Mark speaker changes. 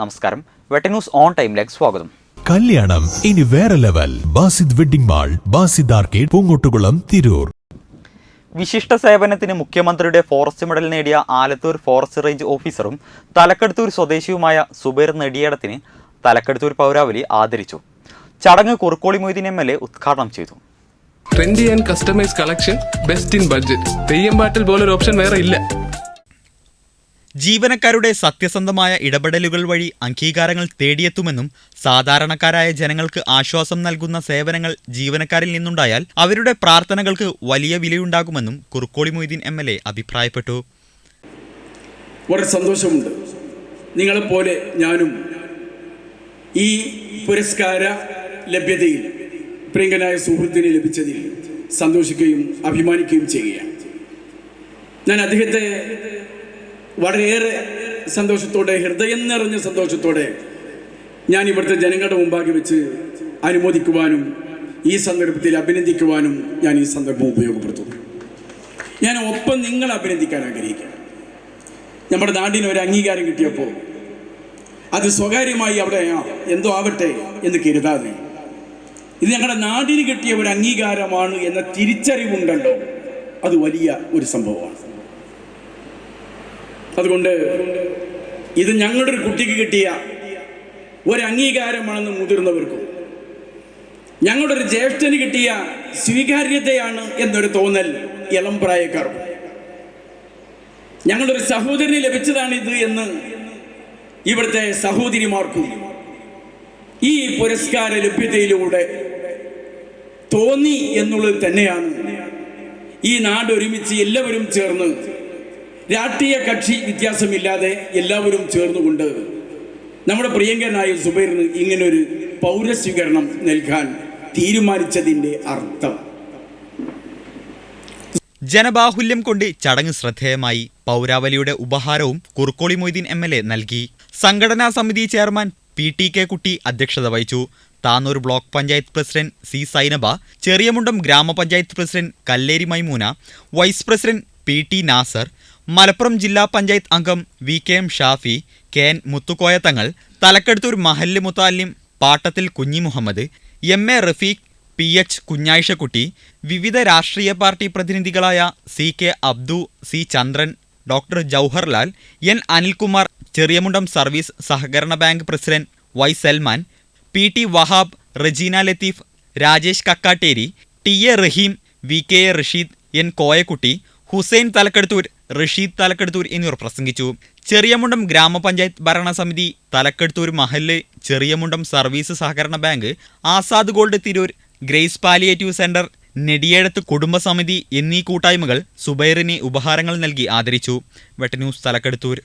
Speaker 1: നമസ്കാരം. വെട്ടന്യൂസ് ഓൺ ടൈമിലേക്ക് സ്വാഗതം.
Speaker 2: കല്യാണം ഇനി വേറെ level. Basid wedding mall Basid arcade Poongottukulam Tirur.
Speaker 1: വിശിഷ്ട സേവനത്തിന് മുഖ്യമന്ത്രിയുടെ ഫോറസ്റ്റ് മെഡൽ നേടിയ ആലത്തൂർ ഫോറസ്റ്റ് റേഞ്ച് ഓഫീസറും തലക്കെടുത്തൂർ സ്വദേശിയുമായ സുബൈർ നെടിയേടത്തിന് തലക്കെടുത്തൂർ പൗരാവലി ആദരിച്ചു. ചടങ്ങ് Kurukkoli Moideen M L A ഉദ്ഘാടനം ചെയ്തു.
Speaker 3: Trendy and customise collection best in budget Theyyam പാട്ടിൽ പോലൊരു ഓപ്ഷൻ വേറെ ഇല്ല.
Speaker 4: ജീവനക്കാരുടെ സത്യസന്ധമായ ഇടപെടലുകൾ വഴി അംഗീകാരങ്ങൾ തേടിയെത്തുമെന്നും സാധാരണക്കാരായ ജനങ്ങൾക്ക് ആശ്വാസം നൽകുന്ന സേവനങ്ങൾ ജീവനക്കാരിൽ നിന്നുണ്ടായാൽ അവരുടെ പ്രാർത്ഥനകൾക്ക് വലിയ വിലയുണ്ടാകുമെന്നും Kurukkoli Moideen M L A അഭിപ്രായപ്പെട്ടു.
Speaker 5: വളരെ സന്തോഷമുണ്ട്. നിങ്ങളെപ്പോലെ ഞാനും ഈ പുരസ്കാര ലഭ്യതയിൽ പ്രിയങ്കനായ സുഹൃത്തിന് ലഭിച്ചതിൽ സന്തോഷിക്കുകയും അഭിമാനിക്കുകയും ചെയ്യുകയാണ്. ഞാൻ അദ്ദേഹത്തെ വളരെയേറെ സന്തോഷത്തോടെ ഹൃദയം നിറഞ്ഞ സന്തോഷത്തോടെ ഞാൻ ഇവിടുത്തെ ജനങ്ങളുടെ മുമ്പാകെ വെച്ച് അനുമോദിക്കുവാനും ഈ സന്ദർഭത്തിൽ അഭിനന്ദിക്കുവാനും ഞാൻ ഈ സന്ദർഭം ഉപയോഗപ്പെടുത്തുന്നു. ഞാൻ ഒപ്പം നിങ്ങൾ അഭിനന്ദിക്കാൻ ആഗ്രഹിക്കുകയാണ്. നമ്മുടെ നാടിന് ഒരു അംഗീകാരം കിട്ടിയപ്പോൾ അത് സ്വകാര്യമായി അവിടെ എന്തോ ആവട്ടെ എന്ന് കരുതാതെ ഇത് ഞങ്ങളുടെ നാടിന് കിട്ടിയ ഒരു അംഗീകാരമാണ് എന്ന തിരിച്ചറിവുണ്ടല്ലോ. അത് വലിയ ഒരു സംഭവമാണ്. അതുകൊണ്ട് ഇത് ഞങ്ങളുടെ ഒരു കുട്ടിക്ക് കിട്ടിയ ഒരു അംഗീകാരമാണെന്ന് മുതിർന്നവർക്കും ഞങ്ങളുടെ ഒരു ജ്യേഷ്ഠന് കിട്ടിയ സ്വീകാര്യതയാണ് എന്നൊരു തോന്നൽ ഇളം പ്രായക്കാർക്കും. ഞങ്ങളൊരു സഹോദരന് ലഭിച്ചതാണിത് എന്ന് ഇവിടുത്തെ സഹോദരിമാർക്കും ഈ പുരസ്കാര ലഭ്യതയിലൂടെ തോന്നി എന്നുള്ളത് തന്നെയാണ് ഈ നാട് ഒരുമിച്ച് എല്ലാവരും ചേർന്ന് രാഷ്ട്രീയ കക്ഷി വ്യത്യാസമില്ലാതെ എല്ലാവരും ചേർന്നുകൊണ്ട് നമ്മുടെ പ്രിയങ്കരനായ സുബൈറിന് ഇങ്ങനൊരു പൗരസ്വീകരണം നൽകാൻ തീരുമാനിച്ചതിന്റെ അർത്ഥം.
Speaker 4: ജനബാഹുല്യം കൊണ്ട് ചടങ്ങ് ശ്രദ്ധേയമായി. പൗരാവലിയുടെ ഉപഹാരവും Kurukkoli Moideen M L A നൽകി. സംഘടനാ സമിതി chairman P T K Kutty അധ്യക്ഷത വഹിച്ചു. Tanur block panchayat president C Sainaba Cheriyamundam ഗ്രാമപഞ്ചായത്ത് president Kalleri Maimuna vice president P T Nasar Malappuram ജില്ലാ പഞ്ചായത്ത് അംഗം V K M Shafi K N Muthukoya Thangal Thalakkaduthur മഹല്ല് മുത്താലിം Pattathil Kunhi Muhammad M A Rafeeq P H Kunhayishakutty വിവിധ രാഷ്ട്രീയ party പ്രതിനിധികളായ C K Abdu C Chandran doctor Jawaharlal N Anilkumar Cheriyamundam service സഹകരണ bank president Y Salman P T Wahab Rajeena Latheef Rajesh Kakkatteri T A Raheem V K A Rasheed N Koyakutty Hussain Thalakkaduthur Rasheed Thalakkaduthur എന്നിവർ പ്രസംഗിച്ചു. ചെറിയമുണ്ടം ഗ്രാമപഞ്ചായത്ത് ഭരണസമിതി തലക്കെടുത്തൂർ മഹല്ല് Cheriyamundam service സഹകരണ bank Azad gold Tirur grace palliative centre Nediyezhath കുടുംബസമിതി എന്നീ കൂട്ടായ്മകൾ സുബൈറിന് ഉപഹാരങ്ങൾ നൽകി ആദരിച്ചു. വെട്ടന്യൂസ് തലക്കെടുത്തൂർ.